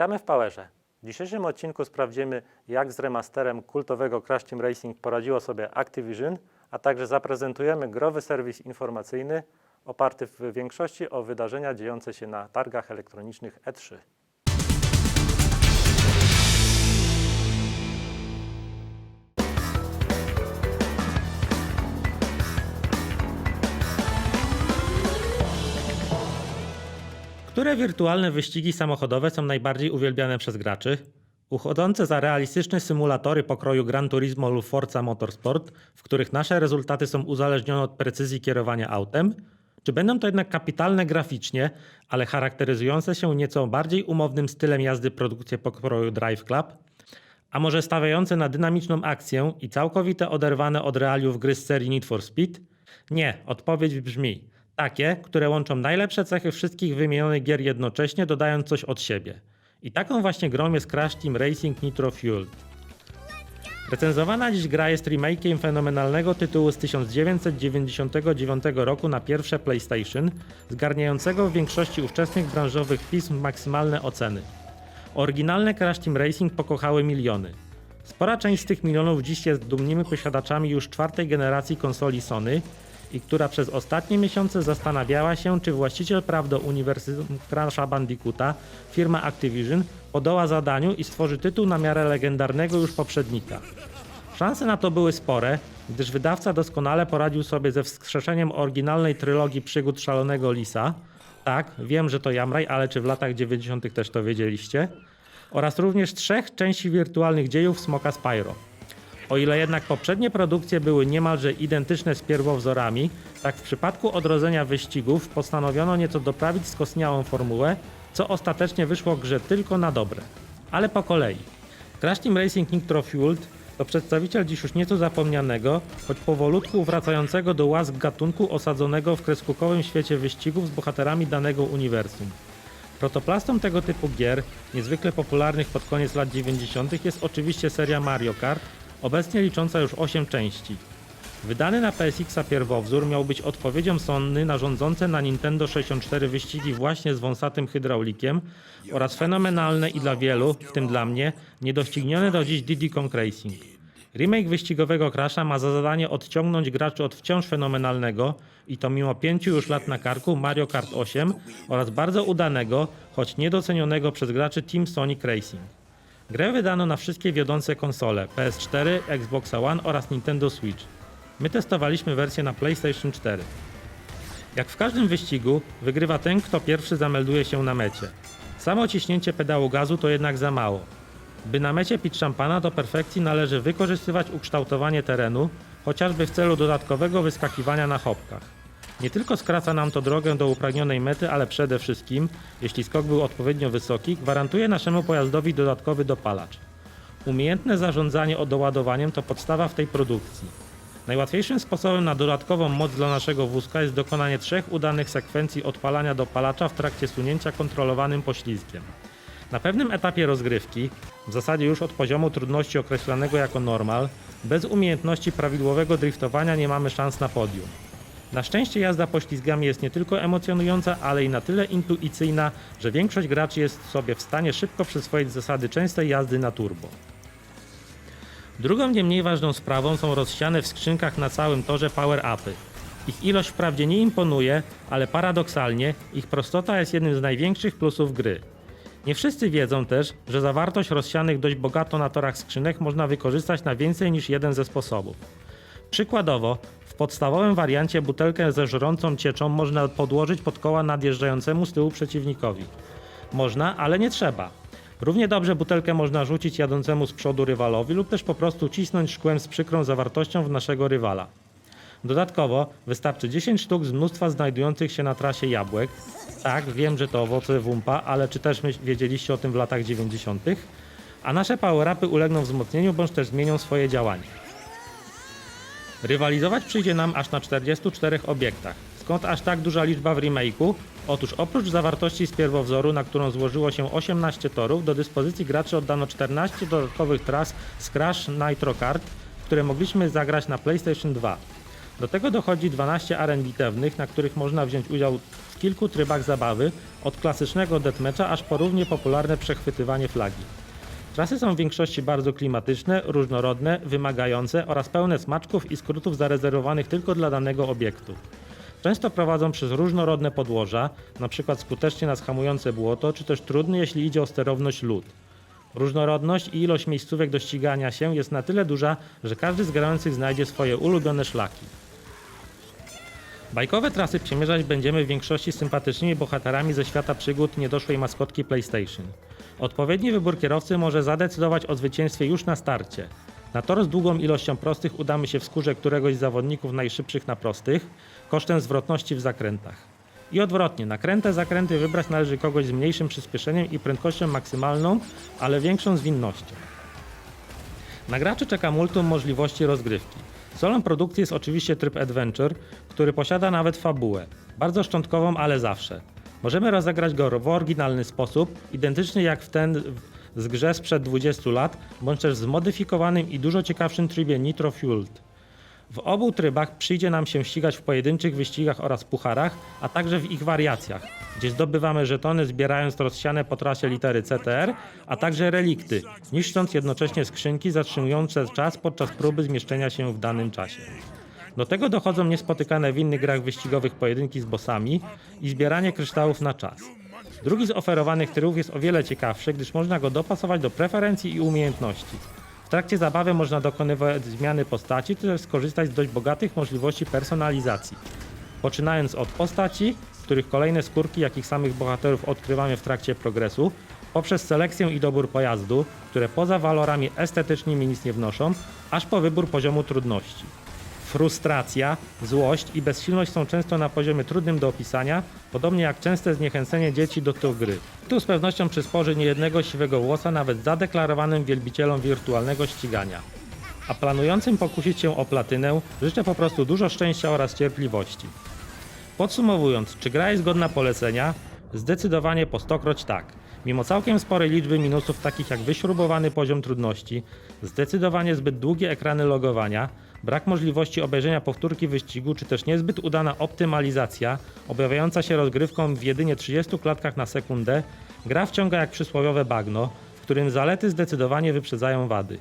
Witamy w Powerze. W dzisiejszym odcinku sprawdzimy, jak z remasterem kultowego Crash Team Racing poradziło sobie Activision, a także zaprezentujemy growy serwis informacyjny oparty w większości o wydarzenia dziejące się na targach elektronicznych E E3. Które wirtualne wyścigi samochodowe są najbardziej uwielbiane przez graczy? Uchodzące za realistyczne symulatory pokroju Gran Turismo lub Forza Motorsport, w których nasze rezultaty są uzależnione od precyzji kierowania autem? Czy będą to jednak kapitalne graficznie, ale charakteryzujące się nieco bardziej umownym stylem jazdy produkcje pokroju Drive Club? A może stawiające na dynamiczną akcję i całkowite oderwane od realiów gry z serii Need for Speed? Nie, odpowiedź brzmi takie, które łączą najlepsze cechy wszystkich wymienionych gier jednocześnie, dodając coś od siebie. I taką właśnie grą jest Crash Team Racing Nitro Fueled. Recenzowana dziś gra jest remake'iem fenomenalnego tytułu z 1999 roku na pierwsze PlayStation, zgarniającego w większości ówczesnych branżowych pism maksymalne oceny. Oryginalne Crash Team Racing pokochały miliony. Spora część z tych milionów dziś jest dumnymi posiadaczami już czwartej generacji konsoli Sony i która przez ostatnie miesiące zastanawiała się, czy właściciel praw do uniwersum Crash'a Bandicoota, firma Activision, podoła zadaniu i stworzy tytuł na miarę legendarnego już poprzednika. Szanse na to były spore, gdyż wydawca doskonale poradził sobie ze wskrzeszeniem oryginalnej trylogii przygód szalonego Lisa. Tak, wiem, że to Jamraj, ale czy w latach 90. też to wiedzieliście? Oraz również trzech części wirtualnych dziejów Smoka Spyro. O ile jednak poprzednie produkcje były niemalże identyczne z pierwowzorami, tak w przypadku odrodzenia wyścigów postanowiono nieco doprawić skostniałą formułę, co ostatecznie wyszło grze tylko na dobre. Ale po kolei. Crash Team Racing Nitro Fueled to przedstawiciel dziś już nieco zapomnianego, choć powolutku wracającego do łask gatunku osadzonego w kreskówkowym świecie wyścigów z bohaterami danego uniwersum. Protoplastą tego typu gier, niezwykle popularnych pod koniec lat 90., jest oczywiście seria Mario Kart, obecnie licząca już 8 części. Wydany na PSX-a pierwowzór miał być odpowiedzią Sony na rządzące na Nintendo 64 wyścigi właśnie z wąsatym hydraulikiem oraz fenomenalne i dla wielu, w tym dla mnie, niedoścignione do dziś Diddy Kong Racing. Remake wyścigowego Crasha ma za zadanie odciągnąć graczy od wciąż fenomenalnego i to mimo pięciu już lat na karku Mario Kart 8 oraz bardzo udanego, choć niedocenionego przez graczy Team Sonic Racing. Grę wydano na wszystkie wiodące konsole PS4, Xbox One oraz Nintendo Switch. My testowaliśmy wersję na PlayStation 4. Jak w każdym wyścigu, wygrywa ten, kto pierwszy zamelduje się na mecie. Samo ciśnięcie pedału gazu to jednak za mało. By na mecie pić szampana do perfekcji należy wykorzystywać ukształtowanie terenu, chociażby w celu dodatkowego wyskakiwania na hopkach. Nie tylko skraca nam to drogę do upragnionej mety, ale przede wszystkim, jeśli skok był odpowiednio wysoki, gwarantuje naszemu pojazdowi dodatkowy dopalacz. Umiejętne zarządzanie doładowaniem to podstawa w tej produkcji. Najłatwiejszym sposobem na dodatkową moc dla naszego wózka jest dokonanie trzech udanych sekwencji odpalania dopalacza w trakcie sunięcia kontrolowanym poślizgiem. Na pewnym etapie rozgrywki, w zasadzie już od poziomu trudności określanego jako normal, bez umiejętności prawidłowego driftowania nie mamy szans na podium. Na szczęście jazda poślizgami jest nie tylko emocjonująca, ale i na tyle intuicyjna, że większość graczy jest sobie w stanie szybko przyswoić zasady częstej jazdy na turbo. Drugą nie mniej ważną sprawą są rozsiane w skrzynkach na całym torze power-upy. Ich ilość wprawdzie nie imponuje, ale paradoksalnie ich prostota jest jednym z największych plusów gry. Nie wszyscy wiedzą też, że zawartość rozsianych dość bogato na torach skrzynek można wykorzystać na więcej niż jeden ze sposobów. Przykładowo, podstawowym wariancie butelkę ze żrącą cieczą można podłożyć pod koła nadjeżdżającemu z tyłu przeciwnikowi. Można, ale nie trzeba. Równie dobrze butelkę można rzucić jadącemu z przodu rywalowi lub też po prostu cisnąć szkłem z przykrą zawartością w naszego rywala. Dodatkowo wystarczy 10 sztuk z mnóstwa znajdujących się na trasie jabłek. Tak, wiem, że to owoce wumpa, ale czy też myśl- wiedzieliście o tym w latach 90., a nasze power-upy ulegną wzmocnieniu bądź też zmienią swoje działanie. Rywalizować przyjdzie nam aż na 44 obiektach. Skąd aż tak duża liczba w remake'u? Otóż oprócz zawartości z pierwowzoru, na którą złożyło się 18 torów, do dyspozycji graczy oddano 14 dodatkowych tras z Crash Nitro Kart, które mogliśmy zagrać na PlayStation 2. Do tego dochodzi 12 aren bitewnych, na których można wziąć udział w kilku trybach zabawy, od klasycznego deathmatcha aż po równie popularne przechwytywanie flagi. Trasy są w większości bardzo klimatyczne, różnorodne, wymagające oraz pełne smaczków i skrótów zarezerwowanych tylko dla danego obiektu. Często prowadzą przez różnorodne podłoża, np. skutecznie nas hamujące błoto, czy też trudny, jeśli idzie o sterowność lód. Różnorodność i ilość miejscówek do ścigania się jest na tyle duża, że każdy z grających znajdzie swoje ulubione szlaki. Bajkowe trasy przemierzać będziemy w większości sympatycznymi bohaterami ze świata przygód niedoszłej maskotki PlayStation. Odpowiedni wybór kierowcy może zadecydować o zwycięstwie już na starcie. Na tor z długą ilością prostych udamy się w skórze któregoś z zawodników najszybszych na prostych, kosztem zwrotności w zakrętach. I odwrotnie, na kręte zakręty wybrać należy kogoś z mniejszym przyspieszeniem i prędkością maksymalną, ale większą zwinnością. Na graczy czeka multum możliwości rozgrywki. Solą produkcji jest oczywiście tryb Adventure, który posiada nawet fabułę. Bardzo szczątkową, ale zawsze. Możemy rozegrać go w oryginalny sposób, identyczny jak w ten z grze sprzed 20 lat, bądź też w zmodyfikowanym i dużo ciekawszym trybie Nitro Fueled. W obu trybach przyjdzie nam się ścigać w pojedynczych wyścigach oraz pucharach, a także w ich wariacjach, gdzie zdobywamy żetony zbierając rozsiane po trasie litery CTR, a także relikty, niszcząc jednocześnie skrzynki zatrzymujące czas podczas próby zmieszczenia się w danym czasie. Do tego dochodzą niespotykane w innych grach wyścigowych pojedynki z bossami i zbieranie kryształów na czas. Drugi z oferowanych trybów jest o wiele ciekawszy, gdyż można go dopasować do preferencji i umiejętności. Trakcie zabawy można dokonywać zmiany postaci, czy też skorzystać z dość bogatych możliwości personalizacji. Poczynając od postaci, których kolejne skórki, jak i samych bohaterów odkrywamy w trakcie progresu, poprzez selekcję i dobór pojazdu, które poza walorami estetycznymi nic nie wnoszą, aż po wybór poziomu trudności. Frustracja, złość i bezsilność są często na poziomie trudnym do opisania, podobnie jak częste zniechęcenie dzieci do tej gry. Tu z pewnością przysporzy niejednego siwego włosa nawet zadeklarowanym wielbicielom wirtualnego ścigania. A planującym pokusić się o platynę życzę po prostu dużo szczęścia oraz cierpliwości. Podsumowując, czy gra jest godna polecenia? Zdecydowanie po stokroć tak. Mimo całkiem sporej liczby minusów, takich jak wyśrubowany poziom trudności, zdecydowanie zbyt długie ekrany logowania, brak możliwości obejrzenia powtórki wyścigu, czy też niezbyt udana optymalizacja, objawiająca się rozgrywką w jedynie 30 klatkach na sekundę, gra wciąga jak przysłowiowe bagno, w którym zalety zdecydowanie wyprzedzają wady.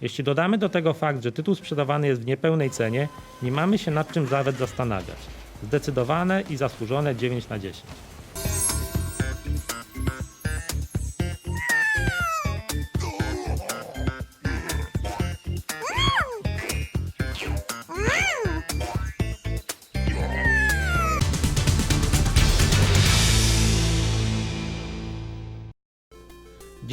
Jeśli dodamy do tego fakt, że tytuł sprzedawany jest w niepełnej cenie, nie mamy się nad czym nawet zastanawiać. Zdecydowane i zasłużone 9 na 10.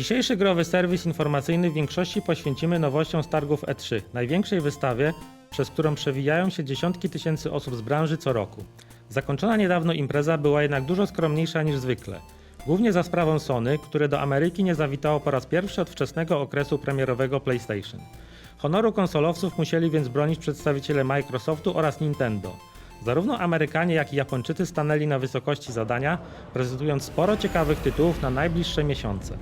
Dzisiejszy growy serwis informacyjny w większości poświęcimy nowościom z targów E3, największej wystawie, przez którą przewijają się dziesiątki tysięcy osób z branży co roku. Zakończona niedawno impreza była jednak dużo skromniejsza niż zwykle. Głównie za sprawą Sony, które do Ameryki nie zawitało po raz pierwszy od wczesnego okresu premierowego PlayStation. Honoru konsolowców musieli więc bronić przedstawiciele Microsoftu oraz Nintendo. Zarówno Amerykanie, jak i Japończycy stanęli na wysokości zadania, prezentując sporo ciekawych tytułów na najbliższe miesiące.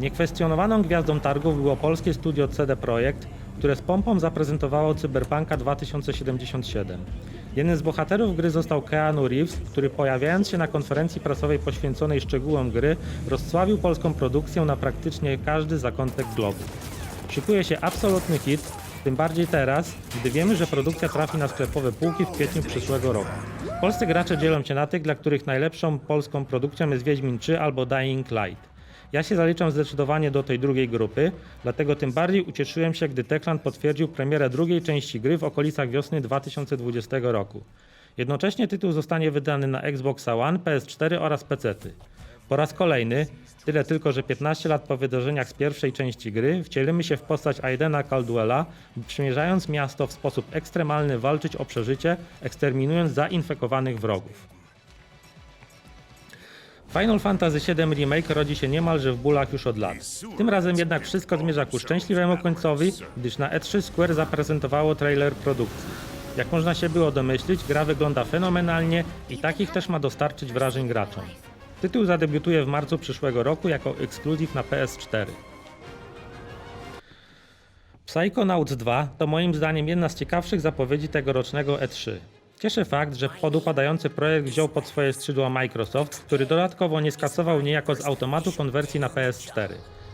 Niekwestionowaną gwiazdą targów było polskie studio CD Projekt, które z pompą zaprezentowało Cyberpunka 2077. Jednym z bohaterów gry został Keanu Reeves, który pojawiając się na konferencji prasowej poświęconej szczegółom gry, rozsławił polską produkcję na praktycznie każdy zakątek globu. Szykuje się absolutny hit, tym bardziej teraz, gdy wiemy, że produkcja trafi na sklepowe półki w kwietniu przyszłego roku. Polscy gracze dzielą się na tych, dla których najlepszą polską produkcją jest Wiedźmin 3 albo Dying Light. Ja się zaliczam zdecydowanie do tej drugiej grupy, dlatego tym bardziej ucieszyłem się, gdy Techland potwierdził premierę drugiej części gry w okolicach wiosny 2020 roku. Jednocześnie tytuł zostanie wydany na Xbox One, PS4 oraz PC. Po raz kolejny, tyle tylko, że 15 lat po wydarzeniach z pierwszej części gry, wcielimy się w postać Aidena Caldwella, przymierzając miasto w sposób ekstremalny walczyć o przeżycie, eksterminując zainfekowanych wrogów. Final Fantasy VII Remake rodzi się niemalże w bólach już od lat. Tym razem jednak wszystko zmierza ku szczęśliwemu końcowi, gdyż na E3 Square zaprezentowało trailer produkcji. Jak można się było domyślić, gra wygląda fenomenalnie i takich też ma dostarczyć wrażeń graczom. Tytuł zadebiutuje w marcu przyszłego roku jako ekskluzyw na PS4. Psychonauts 2 to moim zdaniem jedna z ciekawszych zapowiedzi tegorocznego E3. Cieszy fakt, że podupadający projekt wziął pod swoje skrzydła Microsoft, który dodatkowo nie skasował niejako z automatu konwersji na PS4.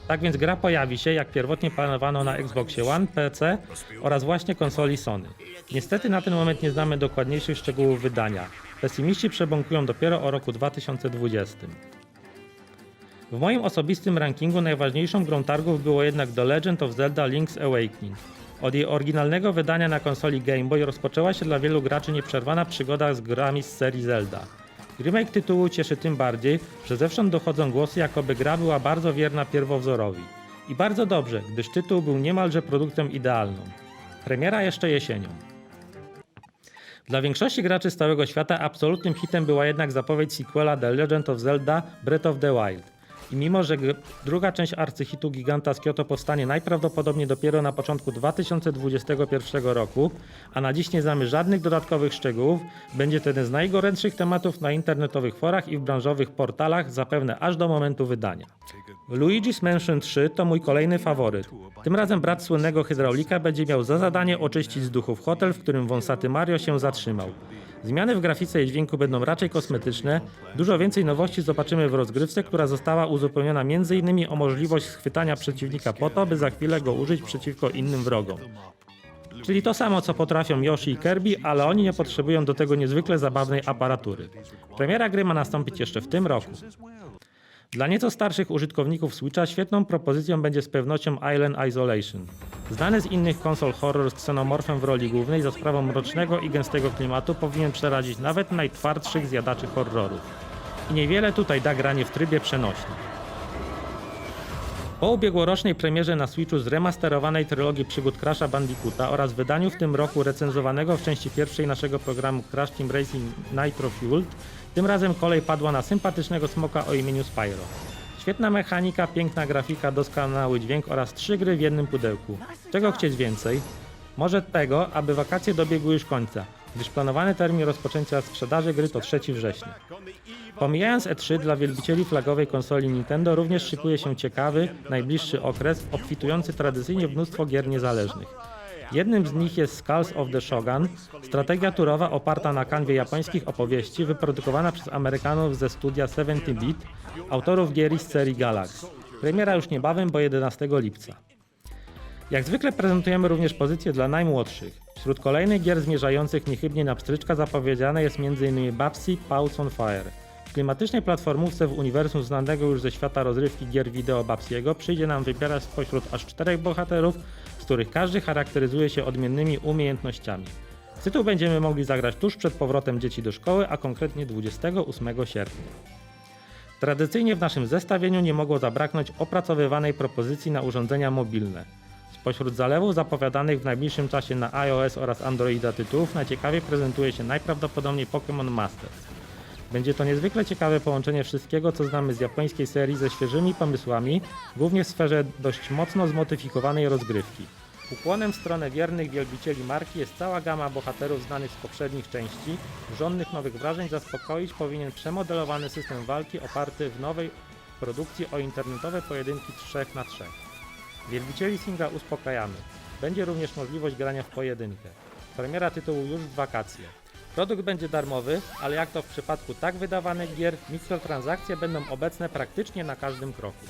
Tak więc gra pojawi się, jak pierwotnie planowano na Xboxie One, PC oraz właśnie konsoli Sony. Niestety na ten moment nie znamy dokładniejszych szczegółów wydania. Pesymiści przebąkują dopiero o roku 2020. W moim osobistym rankingu najważniejszą grą targów było jednak The Legend of Zelda Link's Awakening. Od jej oryginalnego wydania na konsoli Game Boy rozpoczęła się dla wielu graczy nieprzerwana przygoda z grami z serii Zelda. Remake tytułu cieszy tym bardziej, że zewsząd dochodzą głosy, jakoby gra była bardzo wierna pierwowzorowi. I bardzo dobrze, gdyż tytuł był niemalże produktem idealną. Premiera jeszcze jesienią. Dla większości graczy z całego świata absolutnym hitem była jednak zapowiedź sequela The Legend of Zelda Breath of the Wild. I mimo, że druga część arcyhitu giganta z Kyoto powstanie najprawdopodobniej dopiero na początku 2021 roku, a na dziś nie znamy żadnych dodatkowych szczegółów, będzie to jeden z najgorętszych tematów na internetowych forach i w branżowych portalach zapewne aż do momentu wydania. Luigi's Mansion 3 to mój kolejny faworyt. Tym razem brat słynnego hydraulika będzie miał za zadanie oczyścić z duchów hotel, w którym wąsaty Mario się zatrzymał. Zmiany w grafice i dźwięku będą raczej kosmetyczne. Dużo więcej nowości zobaczymy w rozgrywce, która została uzupełniona m.in. o możliwość schwytania przeciwnika po to, by za chwilę go użyć przeciwko innym wrogom. Czyli to samo, co potrafią Yoshi i Kirby, ale oni nie potrzebują do tego niezwykle zabawnej aparatury. Premiera gry ma nastąpić jeszcze w tym roku. Dla nieco starszych użytkowników Switcha świetną propozycją będzie z pewnością Island Isolation. Znany z innych konsol horror z ksenomorfem w roli głównej za sprawą mrocznego i gęstego klimatu powinien przerazić nawet najtwardszych zjadaczy horrorów. I niewiele tutaj da granie w trybie przenośnym. Po ubiegłorocznej premierze na Switchu zremasterowanej trylogii przygód Crasha Bandicoota oraz wydaniu w tym roku recenzowanego w części pierwszej naszego programu Crash Team Racing Nitro Fueled, tym razem kolej padła na sympatycznego smoka o imieniu Spyro. Świetna mechanika, piękna grafika, doskonały dźwięk oraz trzy gry w jednym pudełku. Czego chcieć więcej? Może tego, aby wakacje dobiegły już końca, gdyż planowany termin rozpoczęcia sprzedaży gry to 3 września. Pomijając E3, dla wielbicieli flagowej konsoli Nintendo również szykuje się ciekawy, najbliższy okres, obfitujący tradycyjnie w mnóstwo gier niezależnych. Jednym z nich jest Skulls of the Shogun, strategia turowa oparta na kanwie japońskich opowieści, wyprodukowana przez Amerykanów ze studia 70-bit, autorów gier z serii Galaxy. Premiera już niebawem, bo 11 lipca. Jak zwykle prezentujemy również pozycje dla najmłodszych. Wśród kolejnych gier zmierzających niechybnie na pstryczka zapowiedziane jest m.in. Babsy Pulse on Fire. W klimatycznej platformówce w uniwersum znanego już ze świata rozrywki gier wideo Babsiego przyjdzie nam wybierać spośród aż czterech bohaterów, których każdy charakteryzuje się odmiennymi umiejętnościami. W tytuł będziemy mogli zagrać tuż przed powrotem dzieci do szkoły, a konkretnie 28 sierpnia. Tradycyjnie w naszym zestawieniu nie mogło zabraknąć opracowywanej propozycji na urządzenia mobilne. Spośród zalewów zapowiadanych w najbliższym czasie na iOS oraz Androida tytułów najciekawiej prezentuje się najprawdopodobniej Pokémon Masters. Będzie to niezwykle ciekawe połączenie wszystkiego, co znamy z japońskiej serii ze świeżymi pomysłami, głównie w sferze dość mocno zmodyfikowanej rozgrywki. Ukłonem w stronę wiernych wielbicieli marki jest cała gama bohaterów znanych z poprzednich części. Żądnych nowych wrażeń zaspokoić powinien przemodelowany system walki oparty w nowej produkcji o internetowe pojedynki 3 na 3. Wielbicieli singla uspokajamy. Będzie również możliwość grania w pojedynkę. Premiera tytułu już w wakacje. Produkt będzie darmowy, ale jak to w przypadku tak wydawanych gier, mikrotransakcje będą obecne praktycznie na każdym kroku.